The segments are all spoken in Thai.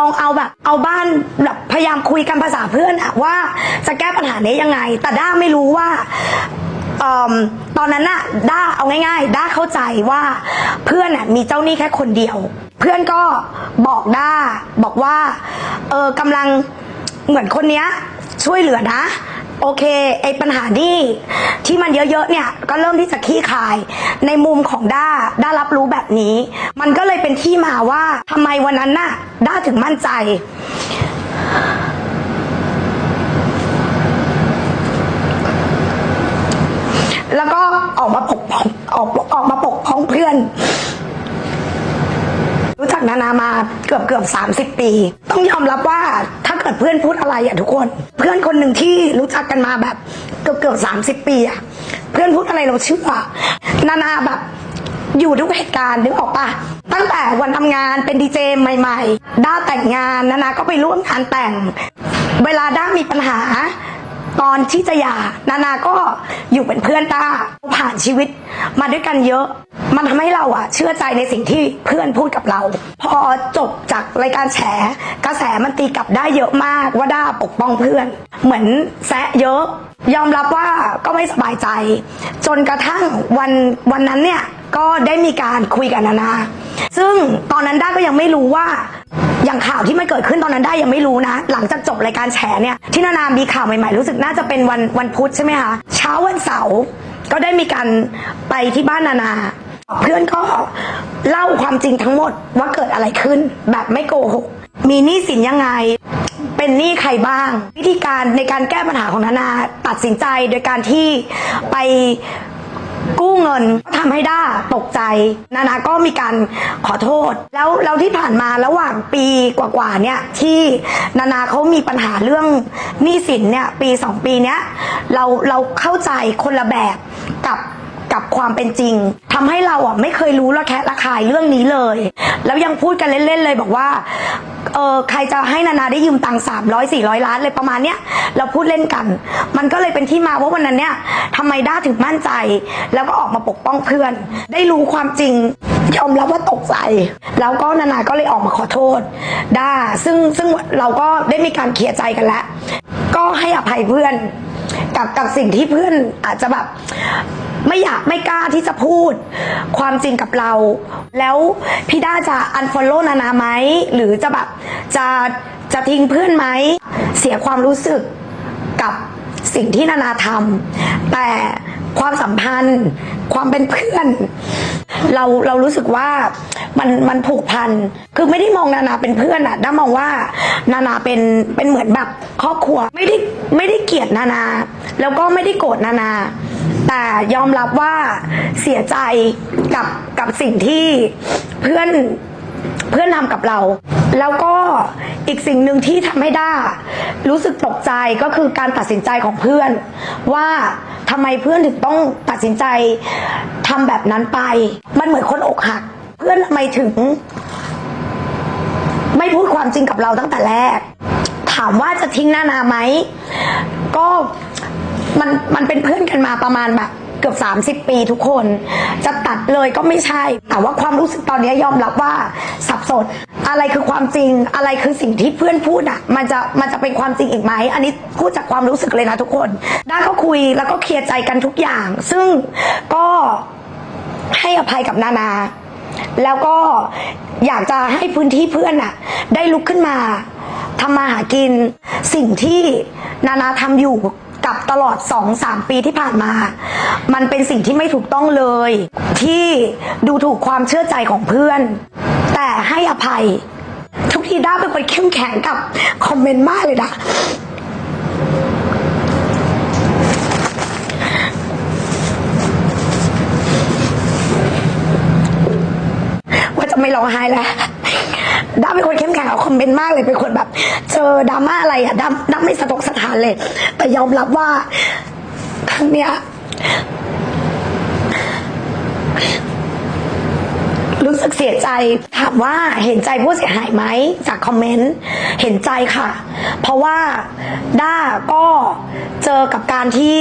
ลองเอาแบบเอาบ้านแบบพยายามคุยกันภาษาเพื่อนอะว่าจะแก้ปัญหานี้ยังไง แต่ด้าไม่รู้ว่าเอมตอนนั้นน่ะด้าเอาง่ายๆ ด้าเข้าใจว่าเพื่อนน่ะมีเจ้าหนี้แค่คนเดียว เพื่อนก็บอกด้าบอกว่าเออกำลังเหมือนคนเนี้ยช่วยเหลือนะ โอเค ไอปัญหานี่ที่มันเยอะๆเนี่ยก็เริ่มที่จะขี้คาย ในมุมของด้าด้ารับรู้แบบนี้ มันก็เลยเป็นที่มาว่าทำไมวันนั้นน่ะด้าถึงมั่นใจแล้วก็ออกมาปกป้องออกออกมาปกป้องเพื่อน รู้จักนานามาเกือบเกือบสามสิบปี ต้องยอมรับว่า ถ้าเพื่อนพูดอะไรอะทุกคน เพื่อนคนหนึ่งที่รู้จักกันมาแบบเกือบเกือบสามสิบปีอะเพื่อนพูดอะไรเราเชื่อนานาแบบอยู่ทุกเหตุการณ์นึกออกปะตั้งแต่วันทำงานเป็นดีเจใหม่ๆ ด้าแต่งงานนานาก็ไปร่วมงานแต่ง เวลาด้ามีปัญหา ตอนที่จะหย่านานาก็อยู่เป็นเพื่อนต้าผ่านชีวิตมาด้วยกันเยอะ มันทำให้เราอะเชื่อใจในสิ่งที่เพื่อนพูดกับเรา พอจบจากรายการแฉกระแสมันตีกลับได้เยอะมากว่าด้าปกป้องเพื่อน เหมือนแซะเยอะ ยอมรับว่าก็ไม่สบายใจ จนกระทั่งวันวันนั้นเนี่ยก็ได้มีการคุยกันนานา ซึ่งตอนนั้นด้าก็ยังไม่รู้ว่าอย่างข่าวที่มันเกิดขึ้นตอนนั้นได้ยังไม่รู้นะ หลังจากจบรายการแฉเนี่ยที่นานามีข่าวใหม่ๆ รู้สึกน่าจะเป็นวันวันพุธใช่ไหมคะเช้าวันเสาร์ก็ได้มีการไปที่บ้านนานา เพื่อนก็เล่าความจริงทั้งหมดว่าเกิดอะไรขึ้น แบบไม่โกหก มีหนี้สินยังไง เป็นหนี้ใครบ้าง วิธีการในการแก้ปัญหาของนานาตัดสินใจโดยการที่ไปกู้เงินก็ทำให้ด้าตกใจ นานาก็มีการขอโทษ แล้วแล้วที่ผ่านมาระหว่างปีกว่าๆเนี่ยที่นานาเขามีปัญหาเรื่องหนี้สินเนี่ยปีสองปีเนี้ยเราเราเข้าใจคนละแบบกับ กับความเป็นจริงทำให้เราอะไม่เคยรู้ระแคะระคายเรื่องนี้เลย แล้วยังพูดกันเล่นๆเลยบอกว่าเออใครจะให้นานาได้ยืมตังค์สามร้อยสี่ร้อยล้านเลยประมาณเนี้ยเราพูดเล่นกัน มันก็เลยเป็นที่มาว่าวันนั้นเนี่ยทำไมด้าถึงมั่นใจ แล้วก็ออกมาปกป้องเพื่อน ได้รู้ความจริงยอมรับว่าตกใจ แล้วก็นานาก็เลยออกมาขอโทษด้าซึ่งซึ่งเราก็ได้มีการเคลียร์ใจกันแล้ว ก็ให้อภัยเพื่อนกับกับสิ่งที่เพื่อนอาจจะแบบ ไม่อยากไม่กล้าที่จะพูด ความจริงกับเรา แล้วพี่ด้าจะ unfollow นานาไหมหรือจะแบบจะจะทิ้งเพื่อนไหมเสียความรู้สึกกับสิ่งที่นานาทำแต่ความสัมพันธ์ ความเป็นเพื่อน เราเรารู้สึกว่ามันมันผูกพันคือไม่ได้มองนานาเป็นเพื่อนอะด้ามองว่านานาเป็นเป็นเหมือนแบบครอบครัวไม่ได้ไม่ได้เกลียดนานา แล้วก็ไม่ได้โกรธนานา แต่ยอมรับว่าเสียใจกับกับสิ่งที่เพื่อนเพื่อนทำกับเรา แล้วก็อีกสิ่งหนึ่งที่ทำให้ด้ารู้สึกตกใจก็คือการตัดสินใจของเพื่อน ว่าทำไมเพื่อนถึงต้องตัดสินใจทำแบบนั้นไป มันเหมือนคนอกหัก เพื่อนทำไมถึง ไม่พูดความจริงกับเราตั้งแต่แรก ถามว่าจะทิ้งหน้านาไหมก็ มันมันเป็นเพื่อนกันมาประมาณแบบเกือบ 30 ปีทุกคน จะตัดเลยก็ไม่ใช่ แต่ว่าความรู้สึกตอนนี้ยอมรับว่าสับสนอะไรคือความจริงอะไรคือสิ่งที่เพื่อนพูดอะ มันจะมันจะเป็นความจริงอีกไหมอันนี้พูดจากความรู้สึกเลยนะทุกคนด้าก็คุยแล้วก็เคลียร์ใจกันทุกอย่าง ซึ่งก็ให้อภัยกับนานา แล้วก็อยากจะให้พื้นที่เพื่อนอะ ได้ลุกขึ้นมาทำมาหากินสิ่งที่นานาทำอยู่ กับตลอดสองสามปีที่ผ่านมา มันเป็นสิ่งที่ไม่ถูกต้องเลย ที่ดูถูกความเชื่อใจของเพื่อน แต่ให้อภัย ทุกทีด้าเป็นคนเข้มแข็งกับคอมเมนต์มากเลยนะว่าจะไม่ร้องไห้แล้ว ด้าเป็นคนเข้มแข็งกับคอมเมนต์มากเลยเป็นคนแบบ เจอดราม่าอะไรอะด้าดาไม่สะทกสถานเลย แต่ยอมรับว่าครั้งเนี้ยรู้สึกเสียใจถามว่าเห็นใจผู้เสียหายไหมจากคอมเมนต์เห็นใจค่ะ เพราะว่าด้าก็เจอกับการที่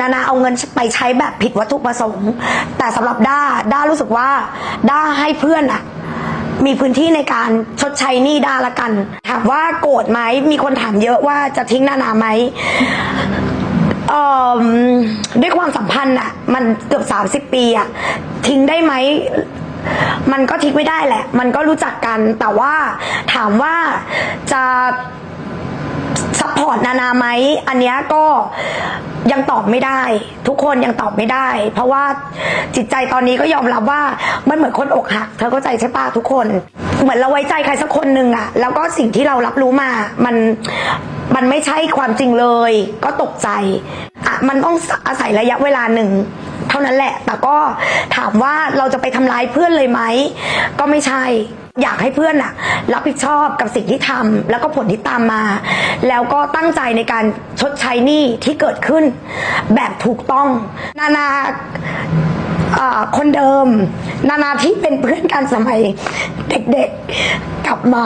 นานาเอาเงินไปใช้แบบผิดวัตถุประสงค์ แต่สำหรับด้าด้ารู้สึกว่าด้าให้เพื่อนอะ มีพื้นที่ในการชดใช้หนี้ได้ละกัน ถามว่าโกรธไหมมีคนถามเยอะว่าจะทิ้งนานาไหมด้วยความสัมพันธ์อะมันเกือบสามสิบปีอะทิ้งได้ไหมมันก็ทิ้งไม่ได้แหละ มันก็รู้จักกันแต่ว่าถามว่าจะ อร์ตนานาไหมอันเนี้ยก็ยังตอบไม่ได้ ทุกคนยังตอบไม่ได้ เพราะว่าจิตใจตอนนี้ก็ยอมรับว่ามันเหมือนคนอกหัก เธอเข้าใจใช่ปะทุกคน เหมือนเราไว้ใจใครสักคนหนึ่งอะแล้วก็สิ่งที่เรารับรู้มามันมันไม่ใช่ความจริงเลย ก็ตกใจอะมันต้องอาศัยระยะเวลาหนึ่งเท่านั้นแหละ แต่ก็ถามว่าเราจะไปทำร้ายเพื่อนเลยไหมก็ไม่ใช่ อยากให้เพื่อนอะรับผิดชอบกับสิ่งที่ทำแล้วก็ผลที่ตามมา แล้วก็ตั้งใจในการชดใช้หนี้ที่เกิดขึ้น แบบถูกต้อง นานาคนเดิม นานาที่เป็นเพื่อนกันสมัยเด็กๆกลับมา